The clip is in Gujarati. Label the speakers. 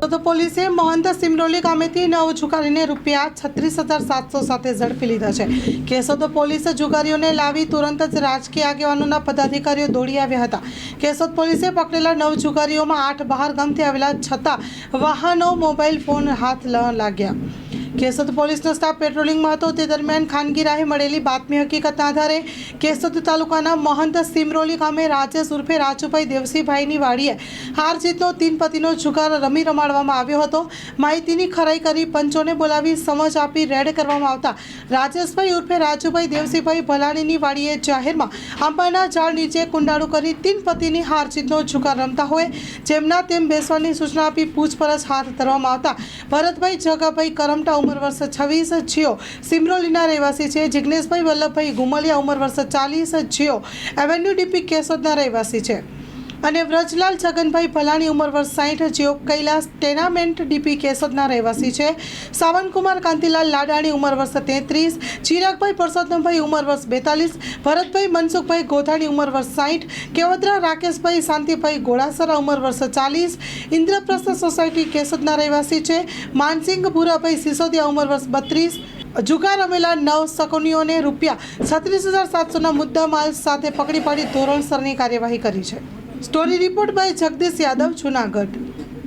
Speaker 1: કેશોદ પોલીસે મહંત સિમરોલી ગામેથી નવ જુગારીને રૂપિયા છત્રીસ હજાર સાતસો સાથે ઝડપી લીધા છે. કેશોદ પોલીસે જુગારીઓને લાવી તુરંત જ રાજકીય આગેવાનોના પદાધિકારીઓ દોડી આવ્યા હતા. કેશોદ પોલીસે પકડેલા નવ જુગારીઓમાં આઠ બહાર ગામથી આવેલા છતાં વાહનો, મોબાઈલ, ફોન હાથ લાગ્યા. કેશોદ પોલીસનો સ્ટાફ પેટ્રોલિંગમાં હતો. તે દરમિયાન ખાનગી રાહે મળેલી બાતમી હકીકતના આધારે કેસોદ તાલુકાના મહંત સિમરોલી ગામે રાજેશ ઉર્ફે રાજુભાઈ દેવસીભાઈની વાડીએ હાર જીતનો તીન પતિનો જુગાર રમી રમાડવામાં આવ્યો હતો. માહિતીની ખરાઈ કરી પંચોને બોલાવી સમજ આપી રેડ કરવામાં આવતા રાજેશભાઈ ઉર્ફે રાજુભાઈ દેવસીભાઈ ભલાણીની વાડીએ જાહેરમાં આંબાના ઝાડ નીચે કુંડાળું કરી તીન પતિની હાર જીતનો જુગાર રમતા હોય જેમના તેમ બેસવાની સૂચના આપી પૂછપરછ હાથ ધરવામાં આવતા. ભરતભાઈ જગાભાઈ કરમટા ઉંમર વર્ષ છવ્વીસ જીઓ સિમરોલીના રહેવાસી છે જિગ્નેશભાઈ વલ્લભભાઈ ગુમલિયા ઉંમર વર્ષ ચાલીસ જીઓ એવેન્યુ ડીપી કેશોદના રહેવાસી છે. અને વ્રજલાલ છગનભાઈ ભલાણી ઉંમર વર્ષ સાઠ જેઓ કૈલાસ ટેનામેન્ટ ડીપી કેશોદના રહેવાસી છે. સાવનકુમાર કાંતિલાલ લાડાણી ઉંમર વર્ષ તેત્રીસ, ચિરાગભાઈ પરસોત્તમભાઈ ઉંમર વર્ષ બેતાલીસ, ભરતભાઈ મનસુખભાઈ ગોધાણી ઉંમર વર્ષ સાઠ કેવદરા રાકેશભાઈ શાંતિભાઈ ગોળાસરા ઉંમર વર્ષ ચાલીસ, ઇન્દ્રપ્રસ્થ સોસાયટી કેશોદના રહેવાસી છે. માનસિંહ ભૂરાભાઈ સિસોદિયા ઉંમર વર્ષ બત્રીસ, જુગાર રમેલા નવ શકુનીઓને રૂપિયા છત્રીસ હજાર સાતસોના મુદ્દામાલ સાથે પકડી પાડી ધોરણસરની કાર્યવાહી કરી છે. Story report by Jagdish Yadav Junagadh